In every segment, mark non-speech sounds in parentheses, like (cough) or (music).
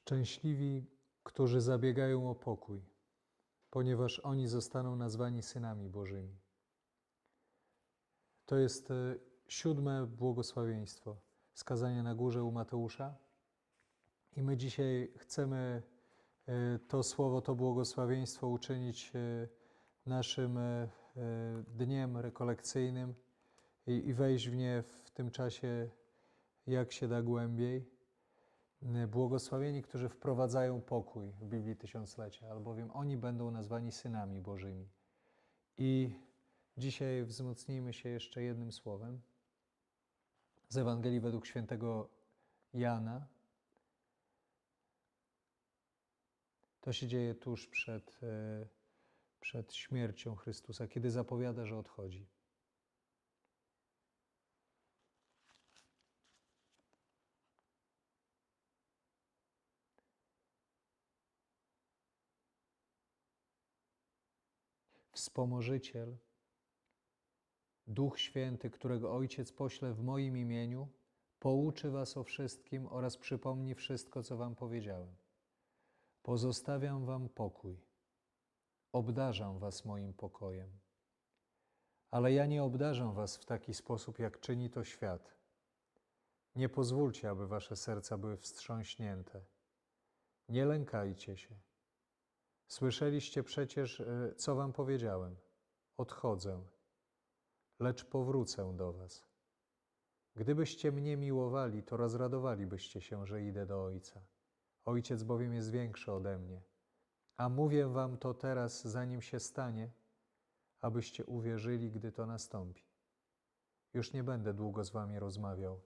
Szczęśliwi, którzy zabiegają o pokój, ponieważ oni zostaną nazwani synami Bożymi. To jest e, siódme błogosławieństwo skazanie na górze u Mateusza. I my dzisiaj chcemy e, to słowo, to błogosławieństwo uczynić e, naszym dniem rekolekcyjnym i wejść w nie w tym czasie, jak się da głębiej. Błogosławieni, którzy wprowadzają pokój w Biblii Tysiąclecia, albowiem oni będą nazwani synami Bożymi. I dzisiaj wzmocnijmy się jeszcze jednym słowem z Ewangelii według świętego Jana. To się dzieje tuż przed, e, przed śmiercią Chrystusa, kiedy zapowiada, że odchodzi. Wspomożyciel, Duch Święty, którego Ojciec pośle w moim imieniu, pouczy Was o wszystkim oraz przypomni wszystko, co Wam powiedziałem. Pozostawiam Wam pokój. Obdarzam Was moim pokojem. Ale ja nie obdarzam Was w taki sposób, jak czyni to świat. Nie pozwólcie, aby Wasze serca były wstrząśnięte. Nie lękajcie się. Słyszeliście przecież, e, co Wam powiedziałem. Odchodzę, lecz powrócę do Was. Gdybyście mnie miłowali, to rozradowalibyście się, że idę do Ojca. Ojciec bowiem jest większy ode mnie. A mówię Wam to teraz, zanim się stanie, abyście uwierzyli, gdy to nastąpi. Już nie będę długo z Wami rozmawiał,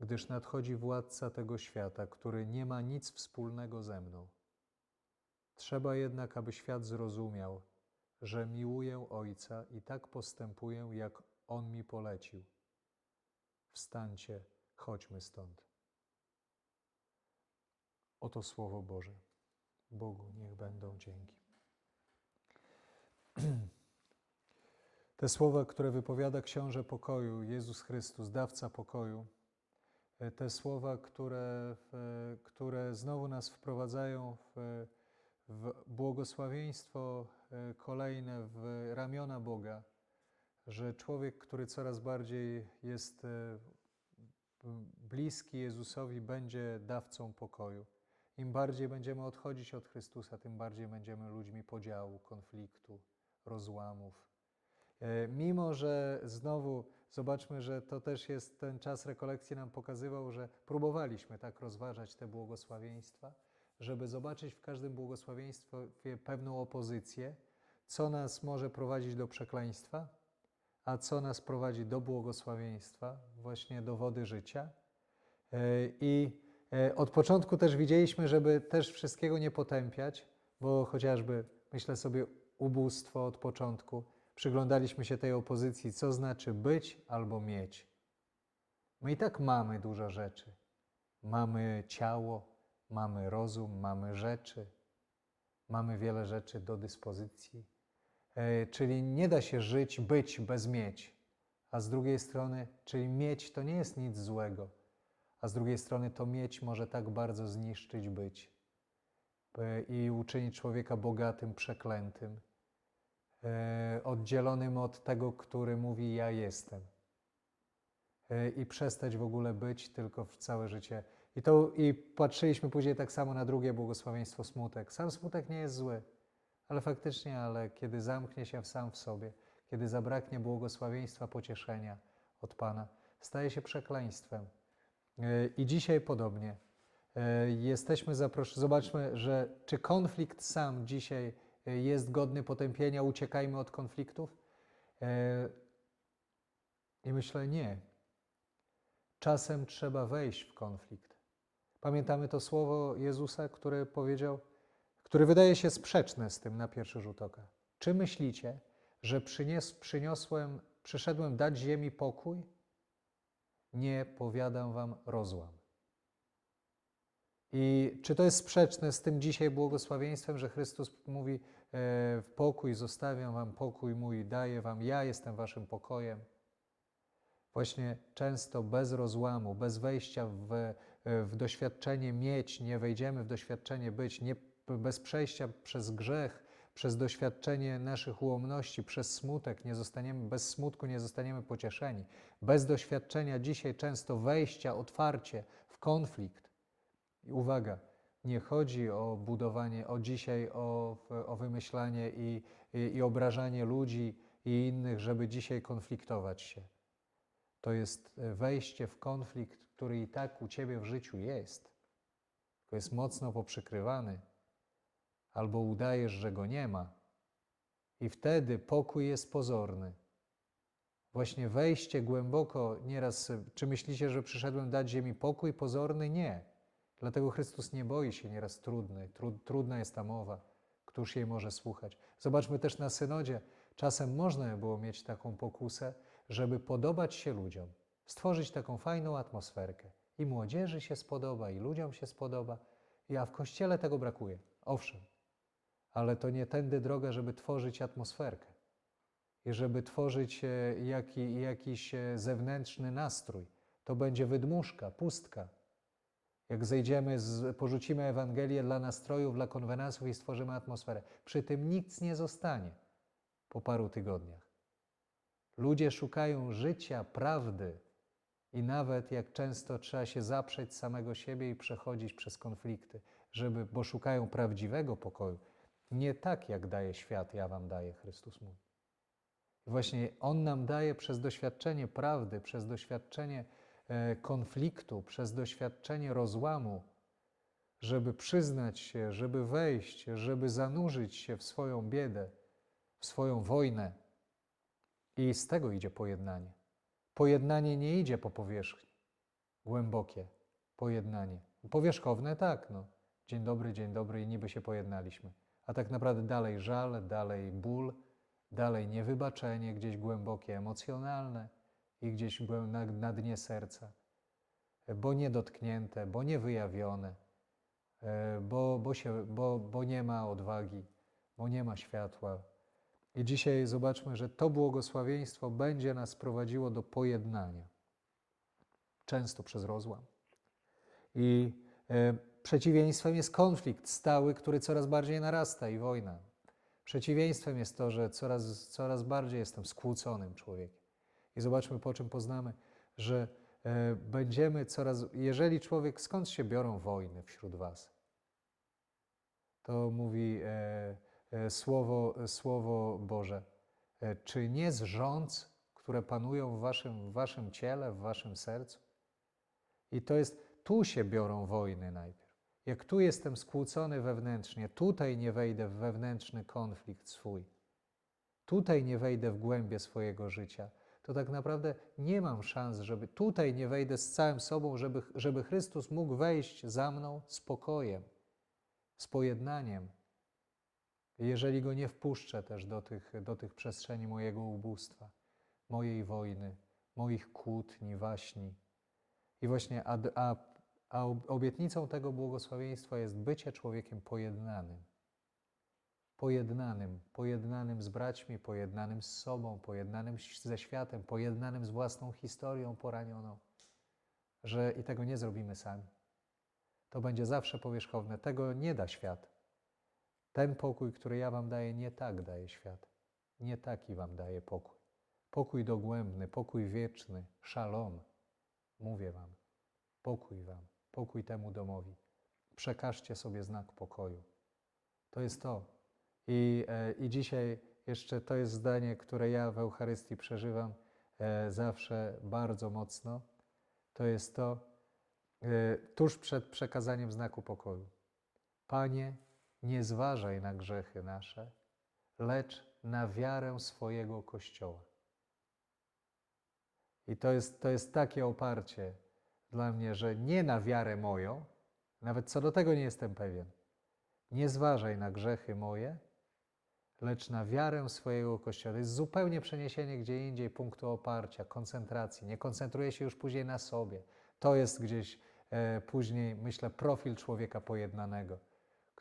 gdyż nadchodzi władca tego świata, który nie ma nic wspólnego ze mną. Trzeba jednak, aby świat zrozumiał, że miłuję Ojca i tak postępuję, jak On mi polecił. Wstańcie, chodźmy stąd. Oto Słowo Boże. Bogu niech będą dzięki. (clears throat) Te słowa, które wypowiada Książę Pokoju, Jezus Chrystus, dawca pokoju, e, te słowa, które, które znowu nas wprowadzają w, w błogosławieństwo e, kolejne w ramiona Boga, że człowiek, który coraz bardziej jest e, bliski Jezusowi, będzie dawcą pokoju. Im bardziej będziemy odchodzić od Chrystusa, tym bardziej będziemy ludźmi podziału, konfliktu, rozłamów. E, mimo, że znowu zobaczmy, że to też jest ten czas rekolekcji nam pokazywał, że próbowaliśmy tak rozważać te błogosławieństwa, żeby zobaczyć w każdym błogosławieństwie pewną opozycję, co nas może prowadzić do przekleństwa, a co nas prowadzi do błogosławieństwa, właśnie do wody życia. E, I e, od początku też widzieliśmy, żeby też wszystkiego nie potępiać, bo chociażby, myślę sobie, ubóstwo od początku, przyglądaliśmy się tej opozycji, co znaczy być albo mieć. My i tak mamy dużo rzeczy. Mamy ciało, mamy rozum, mamy rzeczy, mamy wiele rzeczy do dyspozycji. E, czyli nie da się żyć, być bez mieć. A z drugiej strony, czyli mieć to nie jest nic złego, a z drugiej strony to mieć może tak bardzo zniszczyć być e, i uczynić człowieka bogatym, przeklętym, e, oddzielonym od tego, który mówi ja jestem. I przestać w ogóle być tylko w całe życie. I, to, I patrzyliśmy później tak samo na drugie błogosławieństwo smutek. Sam smutek nie jest zły. Ale faktycznie, ale kiedy zamknie się sam w sobie, kiedy zabraknie błogosławieństwa, pocieszenia od Pana, staje się przekleństwem. E, I dzisiaj podobnie. E, jesteśmy zaproszeni, zobaczmy, że czy konflikt sam dzisiaj e, jest godny potępienia, uciekajmy od konfliktów? I myślę, nie. Czasem trzeba wejść w konflikt. Pamiętamy to słowo Jezusa, które powiedział, który wydaje się sprzeczny z tym na pierwszy rzut oka. Czy myślicie, że przynies, przyniosłem, przyszedłem dać ziemi pokój? Nie powiadam wam rozłam. I czy to jest sprzeczne z tym dzisiaj błogosławieństwem, że Chrystus mówi: e, pokój zostawiam wam pokój mój, daję wam, ja jestem waszym pokojem? Właśnie często bez rozłamu, bez wejścia w, w doświadczenie mieć, nie wejdziemy w doświadczenie być, nie, bez przejścia przez grzech, przez doświadczenie naszych ułomności, przez smutek, nie zostaniemy, bez smutku nie zostaniemy pocieszeni. Bez doświadczenia dzisiaj często wejścia, otwarcie w konflikt. I uwaga, nie chodzi o budowanie, o dzisiaj, o, o wymyślanie i, i, i obrażanie ludzi i innych, żeby dzisiaj konfliktować się. To jest wejście w konflikt, który i tak u ciebie w życiu jest, tylko jest mocno poprzykrywany, albo udajesz, że go nie ma, i wtedy pokój jest pozorny. Właśnie wejście głęboko, nieraz, czy myślicie, że przyszedłem dać ziemi pokój pozorny? Nie. Dlatego Chrystus nie boi się nieraz trudny, trud, trudna jest ta mowa, któż jej może słuchać. Zobaczmy też na synodzie, czasem można by było mieć taką pokusę, żeby podobać się ludziom, stworzyć taką fajną atmosferkę. I młodzieży się spodoba, i ludziom się spodoba, a w kościele tego brakuje. Owszem, ale to nie tędy droga, żeby tworzyć atmosferkę i żeby tworzyć e, jaki, jakiś e, zewnętrzny nastrój. To będzie wydmuszka, pustka. Jak zejdziemy, z, porzucimy Ewangelię dla nastrojów, dla konwenansów i stworzymy atmosferę. Przy tym nic nie zostanie po paru tygodniach. Ludzie szukają życia, prawdy i nawet jak często trzeba się zaprzeć samego siebie i przechodzić przez konflikty, żeby, bo szukają prawdziwego pokoju. Nie tak, jak daje świat, ja wam daję, Chrystus. I właśnie On nam daje przez doświadczenie prawdy, przez doświadczenie e, konfliktu, przez doświadczenie rozłamu, żeby przyznać się, żeby wejść, żeby zanurzyć się w swoją biedę, w swoją wojnę. I z tego idzie pojednanie. Pojednanie nie idzie po powierzchni, głębokie pojednanie. Powierzchowne tak, no. Dzień dobry, dzień dobry i niby się pojednaliśmy. A tak naprawdę dalej żal, dalej ból, dalej niewybaczenie gdzieś głębokie, emocjonalne i gdzieś na, na dnie serca, bo niedotknięte, bo niewyjawione, bo, bo, się, bo, bo nie ma odwagi, bo nie ma światła. I dzisiaj zobaczmy, że to błogosławieństwo będzie nas prowadziło do pojednania, często przez rozłam. I e, przeciwieństwem jest konflikt stały, który coraz bardziej narasta i wojna. Przeciwieństwem jest to, że coraz, coraz bardziej jestem skłóconym człowiekiem. I zobaczmy, po czym poznamy, że e, będziemy coraz. Jeżeli człowiek, skąd się biorą wojny wśród Was? To mówi e, słowo, słowo Boże. E, czy nie z rządz, które panują w waszym, w waszym ciele, w Waszym sercu? I to jest, tu się biorą wojny najpierw. Jak tu jestem skłócony wewnętrznie, tutaj nie wejdę w wewnętrzny konflikt swój, tutaj nie wejdę w głębie swojego życia, to tak naprawdę nie mam szans, żeby tutaj nie wejdę z całym sobą, żeby, żeby Chrystus mógł wejść za mną z pokojem, z pojednaniem. Jeżeli go nie wpuszczę też do tych, do tych przestrzeni mojego ubóstwa, mojej wojny, moich kłótni, waśni. I właśnie, a, a a obietnicą tego błogosławieństwa jest bycie człowiekiem pojednanym. Pojednanym, pojednanym z braćmi, pojednanym z sobą, pojednanym ze światem, pojednanym z własną historią poranioną. Że i tego nie zrobimy sami. To będzie zawsze powierzchowne. Tego nie da świat. Ten pokój, który ja Wam daję, nie tak daje świat. Nie taki Wam daje pokój. Pokój dogłębny, pokój wieczny, szalom. Mówię Wam, pokój Wam pokój temu domowi. Przekażcie sobie znak pokoju. To jest to. I, e, I dzisiaj jeszcze to jest zdanie, które ja w Eucharystii przeżywam e, zawsze bardzo mocno. To jest to e, tuż przed przekazaniem znaku pokoju. Panie, nie zważaj na grzechy nasze, lecz na wiarę swojego Kościoła. I to jest, to jest takie oparcie dla mnie, że nie na wiarę moją, nawet co do tego nie jestem pewien. Nie zważaj na grzechy moje, lecz na wiarę swojego Kościoła. To jest zupełnie przeniesienie gdzie indziej punktu oparcia, koncentracji. Nie koncentruje się już później na sobie. To jest gdzieś e, później, myślę, profil człowieka pojednanego,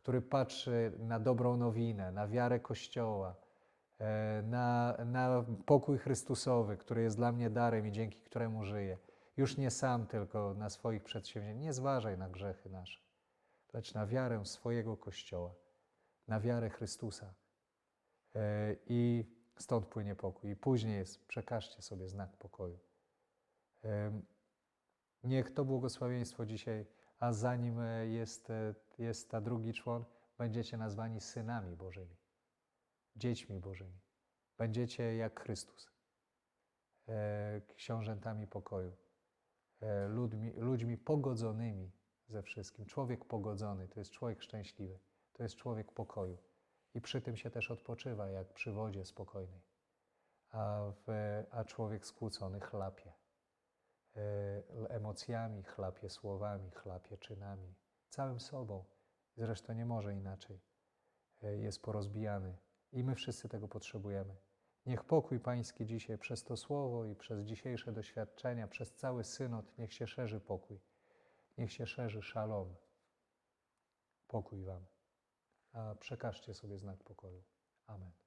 który patrzy na dobrą nowinę, na wiarę Kościoła, e, na, na pokój Chrystusowy, który jest dla mnie darem i dzięki któremu żyję Już nie sam tylko na swoich przedsięwzięciach. Nie zważaj na grzechy nasze, lecz na wiarę swojego Kościoła, na wiarę Chrystusa. E, I stąd płynie pokój. I później jest, przekażcie sobie znak pokoju. Em, Niech to błogosławieństwo dzisiaj, a zanim e, jest, e, jest ta drugi człon, będziecie nazwani synami Bożymi, dziećmi Bożymi. Będziecie jak Chrystus, e, książętami pokoju, ludźmi, ludźmi pogodzonymi ze wszystkim. Człowiek pogodzony to jest człowiek szczęśliwy, to jest człowiek pokoju. I przy tym się też odpoczywa, jak przy wodzie spokojnej. A, w, a człowiek skłócony chlapie emocjami, chlapie słowami, chlapie czynami, całym sobą. Zresztą nie może inaczej. E, Jest porozbijany i my wszyscy tego potrzebujemy. Niech pokój Pański dzisiaj przez to słowo i przez dzisiejsze doświadczenia, przez cały synod, niech się szerzy pokój. Niech się szerzy szalom. Pokój Wam. A przekażcie sobie znak pokoju. Amen.